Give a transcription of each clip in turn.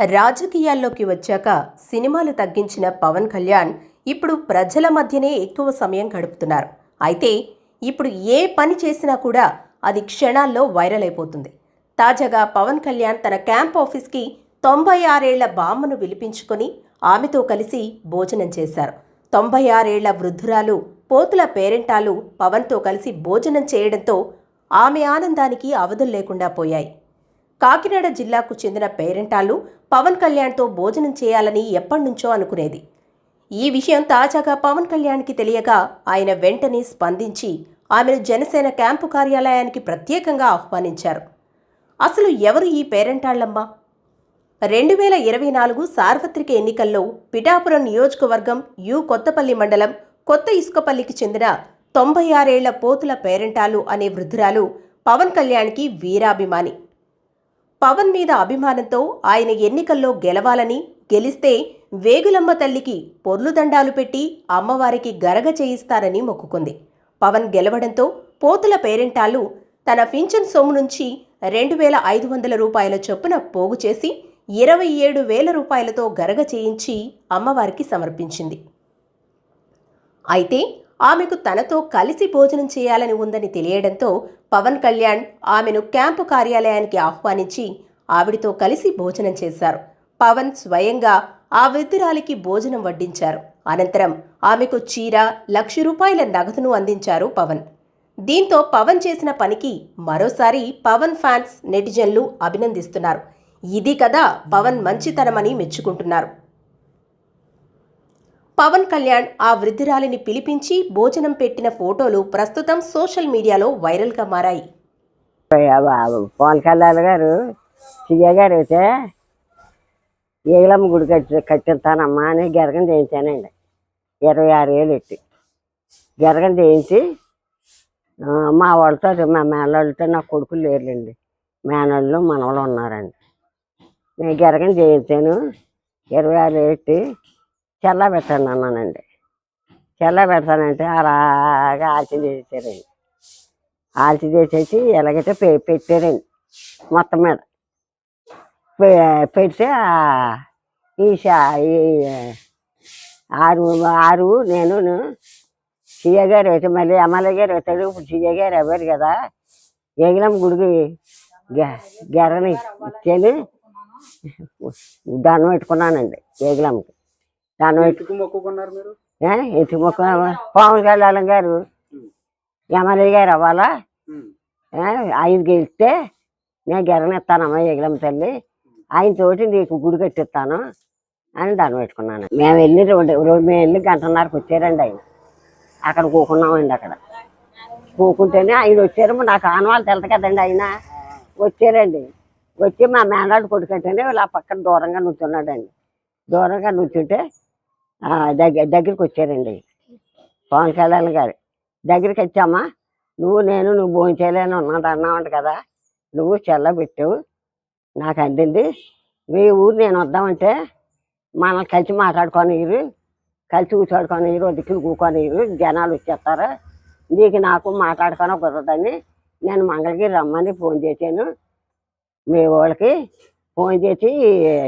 రాజకీయాల్లోకి వచ్చాక సినిమాలు తగ్గించిన పవన్ కళ్యాణ్ ఇప్పుడు ప్రజల మధ్యనే ఎక్కువ సమయం గడుపుతున్నారు. అయితే ఇప్పుడు ఏ పని చేసినా కూడా అది క్షణాల్లో వైరల్ అయిపోతుంది. తాజాగా పవన్ కళ్యాణ్ తన క్యాంప్ ఆఫీస్కి తొంభై ఆరేళ్ళ బామ్మను పిలిపించుకొని ఆమెతో కలిసి భోజనం చేశారు. తొంభై ఆరేళ్ళ వృద్ధురాలు పోతుల పేరెంటాలు పవన్తో కలిసి భోజనం చేయడంతో ఆమె ఆనందానికి అవధులు లేకుండా పోయాయి. కాకినాడ జిల్లాకు చెందిన పేరెంటాలు పవన్ కళ్యాణ్తో భోజనం చేయాలని ఎప్పటినుంచో అనుకునేది. ఈ విషయం తాజాగా పవన్ కళ్యాణ్కి తెలియగా ఆయన వెంటనే స్పందించి ఆమెను జనసేన క్యాంపు కార్యాలయానికి ప్రత్యేకంగా ఆహ్వానించారు. అసలు ఎవరు ఈ పేరెంటాళ్ళమ్మ రెండు వేల ఇరవై నాలుగు సార్వత్రిక ఎన్నికల్లో పిఠాపురం నియోజకవర్గం యు కొత్తపల్లి మండలం కొత్త ఇసుకపల్లికి చెందిన తొంభై ఆరేళ్ళ పోతుల పేరెంటాలు అనే వృద్ధురాలు పవన్ కళ్యాణ్కి వీరాభిమాని. పవన్ మీద అభిమానంతో ఆయన ఎన్నికల్లో గెలవాలని గెలిస్తే వేగులమ్మ తల్లికి పొర్లు దండాలు పెట్టి అమ్మవారికి గరగ చేయిస్తారని మొక్కుకుంది. పవన్ గెలవడంతో పోతుల పేరెంటాలు తన పింఛన్ సొమ్ము నుంచి రెండు వేల ఐదు వందల రూపాయల చొప్పున పోగు చేసి ఇరవై ఏడు వేల రూపాయలతో గరగ చేయించి అమ్మవారికి సమర్పించింది. అయితే ఆమెకు తనతో కలిసి భోజనం చేయాలని ఉందని తెలియడంతో పవన్ కళ్యాణ్ ఆమెను క్యాంపు కార్యాలయానికి ఆహ్వానించి ఆవిడితో కలిసి భోజనం చేశారు. పవన్ స్వయంగా ఆ వృద్ధురాలికి భోజనం వడ్డించారు. అనంతరం ఆమెకు చీర లక్ష రూపాయల నగదును అందించారు పవన్. దీంతో పవన్ చేసిన పనికి మరోసారి పవన్ ఫ్యాన్స్ నెటిజన్లు అభినందిస్తున్నారు. ఇది కదా పవన్ మంచితనమని మెచ్చుకుంటున్నారు. పవన్ కళ్యాణ్ ఆ వృద్ధురాలిని పిలిపించి భోజనం పెట్టిన ఫోటోలు ప్రస్తుతం సోషల్ మీడియాలో వైరల్గా మారాయి. పవన్ కళ్యాణ్ గారు సీఏ గారు అయితే ఏలమ్మ గుడి కట్టి కట్టిస్తానమ్మా అని గరగం చేయించానండి. ఇరవై ఆరు ఏళ్ళు ఎట్టి గరగం చేయించి మా వాళ్ళతో మా మేనవాళ్ళతో నా కొడుకులు లేరులేండి. మేనళ్ళు మనవలు ఉన్నారండి. నేను గరగం చేయించాను. ఇరవై ఆరు వేలు ఎట్టి చెల్ల పెట్టండి అన్నానండి. చెల్ల పెడతానంటే అలాగా ఆల్చి చేసేసారండి. ఆల్చి చేసేసి ఎలాగైతే పె పెట్టారండి మొత్తం మీద. పె- పెడితే ఆ- ఈ ఆరు ఆరు నేను సీఏ గారు అయితే మళ్ళీ ఎమ్మెల్యే గారు అవుతాడు ఇప్పుడు సీఏ గారు అవ్వరు కదా. ఏగిలం గుడికి గె- గెరని ఇచ్చాను. దండం పెట్టుకున్నానండి ఏగిలంకి. పెట్టు ఎందుకు మొక్కుకున్నారు మీరు? మొక్క పవన్ కళ్యాణ్ గారు ఎమ్మెల్యే గారు అవ్వాలా? ఆయన గెలిస్తే నేను గెరనిస్తానమ్మా ఎగిలమ్మ తల్లి. ఆయన తోటి నీకు గుడి కట్టిస్తాను అని దండం పెట్టుకున్నాను. మేము వెళ్ళి రెండు రెండు మేము వెళ్ళి గంటన్నరకు వచ్చారండి ఆయన. అక్కడ కూకున్నామండి అక్కడ. కూకుంటేనే ఆయన వచ్చారు. నాకు ఆనవాళ్ళు తెలుసు కదండి ఆయన. వచ్చారండి. వచ్చి మా మేనాడు కొడుకంటేనే ఇలా పక్కన దూరంగా నుంచున్నాడండి. దూరంగా నుంచుంటే ఆ, దగ్గర దగ్గరికి వచ్చారండి పవన్ కళ్యాణ్ గారు. దగ్గరికి వచ్చామా నువ్వు నేను నువ్వు భోజనం చేయలేని ఉన్నాడు అన్నావంట కదా. నువ్వు చెల్ల నాకు అందింది మీ ఊరు నేను వద్దామంటే మనం కలిసి మాట్లాడుకోనిరు. కలిసి కూర్చోడుకోనిరు దిక్కులు కూకోనిరు. జనాలు వచ్చేస్తారు. నీకు నాకు మాట్లాడుకొని కుదరదని నేను మంగళగిరి రమ్మని ఫోన్ చేశాను. మీ వాళ్ళకి ఫోన్ చేసి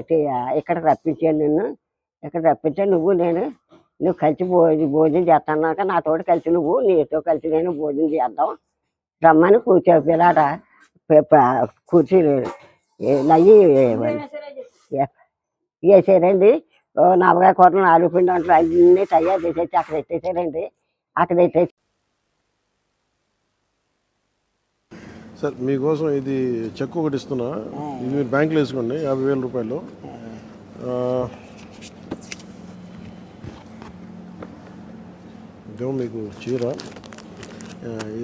టి- ఇక్కడ రప్పించాను నిన్ను. ఇక్కడ రప్పించా నువ్వు నేను నువ్వు కలిసి భోజనం భోజనం చేస్తున్నాక నాతోటి కలిసి నువ్వు నీతో కలిసి నేను భోజనం చేద్దాం. రమ్మని కూర్చో పిల్లాడ కుర్చీలు నయ్యి వేసారండి ఓ నవగా కూరలు నాలుగు పిండి వంటలు అన్నీ తయారు చేసేసి అక్కడ పెట్టేశారండి అక్కడ పెట్టేసి సార్ మీకోసం ఇది చెక్ ఒకటి ఇస్తున్నా. ఇది మీరు బ్యాంకులో వేసుకోండి యాభై వేల రూపాయలు. ఇదేమో మీకు చీర.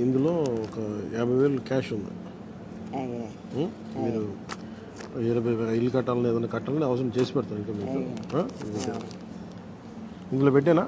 ఇందులో ఒక యాభై వేలు క్యాష్ ఉంది? మీరు ఇరవై ఇల్లు కట్టాలని ఏదైనా కట్టాలని అవసరం చేసి పెడతాను ఇంకా మీకు? ఇందులో పెట్టానా?